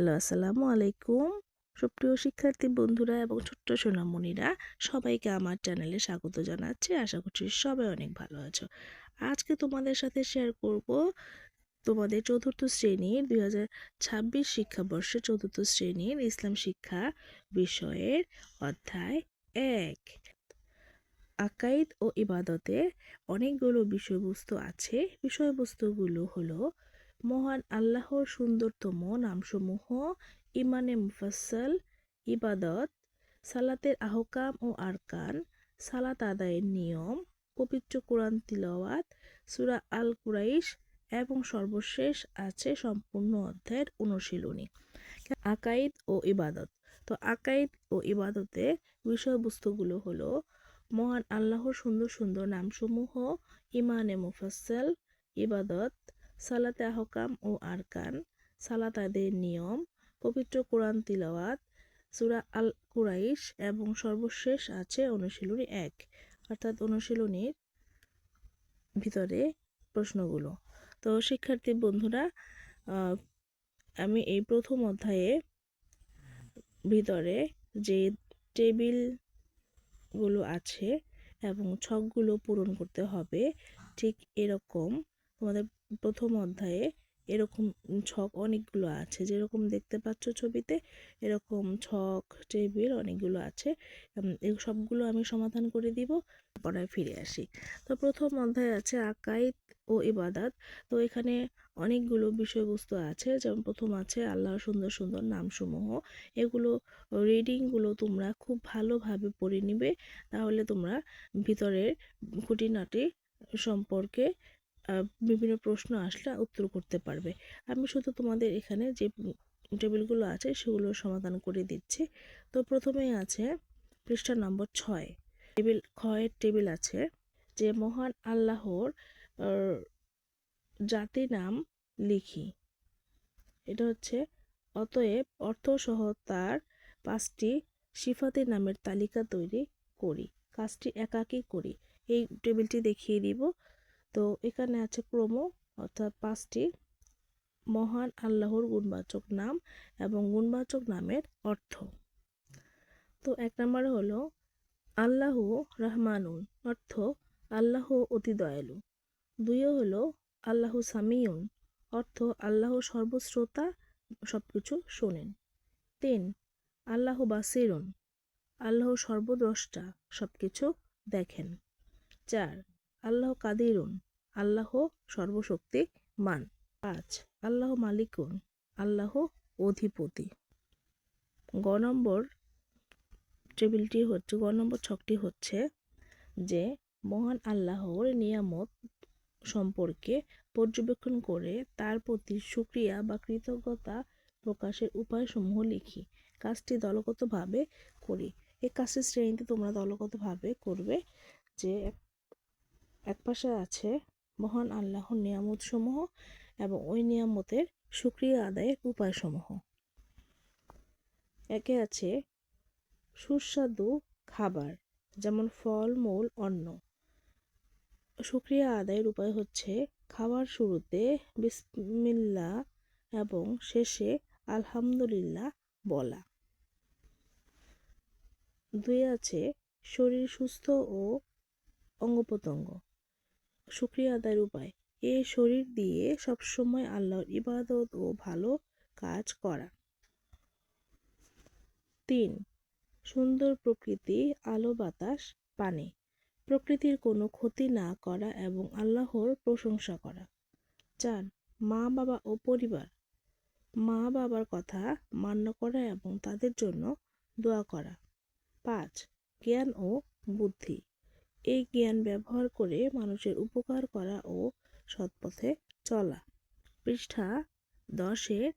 Hello, আসসালামু আলাইকুম। সুপ্রিয় শিক্ষার্থী বন্ধুরা এবং ছোট্ট সোনামণিরা, সবাইকে আমার চ্যানেলে স্বাগত জানাচ্ছি। আশা করছি সবাই অনেক ভালো আছো। আজকে তোমাদের সাথে শেয়ার করব তোমাদের চতুর্থ শ্রেণির দুই হাজার ছাব্বিশ শিক্ষাবর্ষে চতুর্থ শ্রেণির ইসলাম শিক্ষা বিষয়ের অধ্যায় এক। আকাইদ ও ইবাদতে অনেকগুলো বিষয়বস্তু আছে। বিষয়বস্তুগুলো হলো মহান আল্লাহর সুন্দরতম নামসমূহ, ইমানে মুফাসল ইবাদত, সালাতের আহকাম ও আরকান, সালাত আদায়ের নিয়ম, পবিত্র কোরআন তিলাওয়াত, সুরা আল কুরাইশ এবং সর্বশেষ আছে সম্পূর্ণ অধ্যায়ের অনুশীলনী। আকাইদ ও ইবাদত। তো আকাইদ ও ইবাদতে বিষয়বস্তুগুলো হলো, মহান আল্লাহর সুন্দর সুন্দর নামসমূহ, ইমানে মুফাসল ইবাদত সালাতে আহকাম ও আরকান, সালাত আদের নিয়ম, পবিত্র কোরআন তিলাওয়াত, সুরা আল কুরাইশ এবং সর্বশেষ আছে অনুশীলনী এক। অর্থাৎ অনুশীলনীর ভিতরে প্রশ্নগুলো। তো শিক্ষার্থী বন্ধুরা আমি এই প্রথম অধ্যায়ে ভিতরে যে টেবিলগুলো আছে এবং ছকগুলো পূরণ করতে হবে, ঠিক এরকম তোমাদের প্রথম অধ্যায়ে এরকম ছক অনেকগুলো আছে। যেরকম দেখতে পাচ্ছ ছবিতে, এরকম ছক, টেবিল অনেকগুলো আছে। সবগুলো আমি সমাধান করে দিব পড়ায় ফিরে আসি। তো প্রথম অধ্যায় আছে আকাইদ ও ইবাদাত। তো এখানে অনেকগুলো বিষয়বস্তু আছে। যেমন প্রথম আছে আল্লাহর সুন্দর সুন্দর নামসমূহ। এগুলো রিডিংগুলো তোমরা খুব ভালোভাবে পড়ে নিবে। তাহলে তোমরা ভিতরের খুঁটিনাটি সম্পর্কে বিভিন্ন প্রশ্ন আসলে উত্তর করতে পারবে। আমি শুধু তোমাদের এখানে যে টেবিলগুলো আছে সেগুলো সমাধান করে দিচ্ছি। তো প্রথমেই আছে পৃষ্ঠা নম্বর ছয়। টেবিল, ক্ষয়ের টেবিল আছে যে, মহান আল্লাহর জাতি নাম লিখি। এটা হচ্ছে, অতএব অর্থসহ তার পাঁচটি সিফাতের নামের তালিকা তৈরি করি, কাজটি একাকী করি। এই টেবিলটি দেখিয়ে দিব। তো এখানে আছে ক্রম, অর্থাৎ পাঁচটি মহান আল্লাহর গুণবাচক নাম এবং গুণবাচক নামের অর্থ। তো এক নম্বরে হলো, আল্লাহ রহমানুন, অর্থ আল্লাহ অতি দয়ালু। দুইও হলো, আল্লাহ সামিউন, অর্থ আল্লাহ সর্বশ্রোতা সব কিছু শোনেন। তিন, আল্লাহ বাসিরুন, আল্লাহ সর্বদ্রষ্টা সব কিছু দেখেন। চার আল্লাহ কাদিরুন, আল্লাহ সর্বশক্তি মান পাঁচ, আল্লাহ মালিকুন, আল্লাহ অধিপতি। গ নম্বর টেবিলটি হচ্ছে, গ নম্বর ছকটি হচ্ছে যে, মহান আল্লাহর নিয়ামত সম্পর্কে পর্যবেক্ষণ করে তার প্রতি সুক্রিয়া বা কৃতজ্ঞতা প্রকাশের উপায়সমূহ লিখি। কাজটি দলগতভাবে করি। এই কাজটি শ্রেণীতে তোমরা দলগতভাবে করবে যে এক পাশে আছে মহান আল্লাহর নিয়ামতসমূহ এবং ওই নিয়ামতের সুক্রিয়া আদায়ের উপায়সমূহ। একে আছে সুস্বাদু খাবার, যেমন ফল, মূল, অন্ন। সুক্রিয়া আদায়ের উপায় হচ্ছে খাওয়ার শুরুতে বিসমিল্লা এবং শেষে আলহামদুলিল্লাহ বলা। দুই আছে শরীর সুস্থ ও অঙ্গ প্রত্যঙ্গ শুক্রিয়া আদায়ের উপায়। এ শরীর দিয়ে সবসময় আল্লাহর ইবাদত ও ভালো কাজ করা। তিন, সুন্দর প্রকৃতি, আলো, বাতাস, পানি। প্রকৃতির কোনো ক্ষতি না করা এবং আল্লাহর প্রশংসা করা। চার, মা, বাবা ও পরিবার। মা, বাবার কথা মান্য করা এবং তাদের জন্য দোয়া করা। পাঁচ, জ্ঞান ও বুদ্ধি। এই জ্ঞান ব্যবহার করে মানুষের উপকার করা ও সৎপথে চলা। পৃষ্ঠা দশের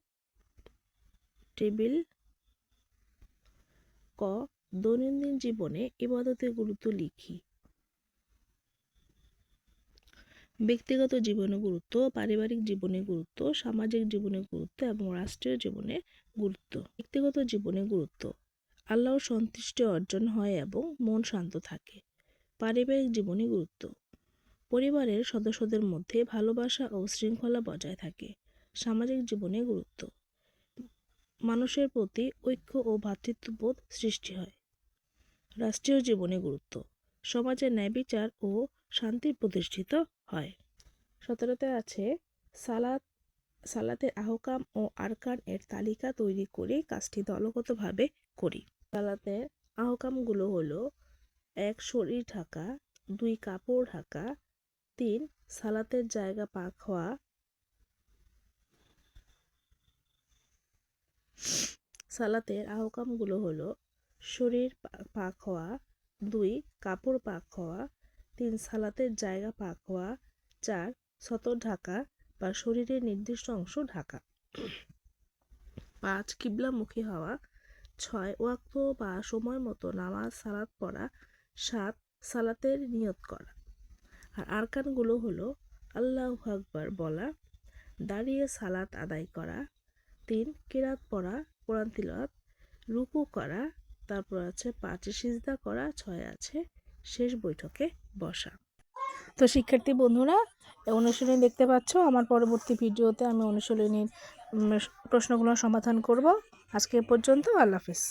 টেবিল ক, দৈনন্দিন জীবনে ইবাদতের গুরুত্ব লিখি। ব্যক্তিগত জীবনে গুরুত্ব, পারিবারিক জীবনে গুরুত্ব, সামাজিক জীবনে গুরুত্ব এবং রাষ্ট্রীয় জীবনে গুরুত্ব। ব্যক্তিগত জীবনে গুরুত্ব। আল্লাহর সন্তুষ্টি অর্জন হয় এবং মন শান্ত থাকে। পারিবারিক জীবনে গুরুত্ব। পরিবারের সদস্যদের মধ্যে ভালোবাসা ও শৃঙ্খলা বজায় থাকে। সামাজিক জীবনে গুরুত্ব। মানুষের প্রতি ঐক্য ও ভ্রাতৃত্ববোধ সৃষ্টি হয়। রাষ্ট্রীয় জীবনে গুরুত্ব। সমাজে ন্যায় বিচার ও শান্তি প্রতিষ্ঠিত হয়। সতেরোতে আছে সালাত। সালাতের আহকাম ও আরকান এর তালিকা তৈরি করে কাজটি দলগতভাবে করি। সালাতের আহকামগুলো হলো এক শরীর ঢাকা, দুই কাপড় ঢাকা, তিন সালাতের জায়গা পাক হওয়া। সালাতের আহকামগুলো হলো শরীর পাক হওয়া, দুই কাপড় পাক হওয়া, তিন সালাতের জায়গা পাক হওয়া, চার সতর ঢাকা বা শরীরের নির্দিষ্ট অংশ ঢাকা। পাঁচ কিবলামুখী হওয়া, ছয় ওয়াক্ত বা সময় মতো নামাজ সালাত পড়া সাত সালাতের নিয়ত করা। আর আরকানগুলো হলো আল্লাহ আকবার বলা দাঁড়িয়ে সালাত আদায় করা তিন কেরাত পড়া কোরআন তিলাওয়াত রুকু করা তারপর আছে পাঁচে সিজদা করা ছয় আছে শেষ বৈঠকে বসা। তো শিক্ষার্থী বন্ধুরা অনুশীলনী দেখতে পাচ্ছ আমার পরবর্তী ভিডিওতে আমি অনুশীলনীর উম, প্রশ্নগুলোর সমাধান করব। আজকে পর্যন্ত আল্লাহ হাফিজ।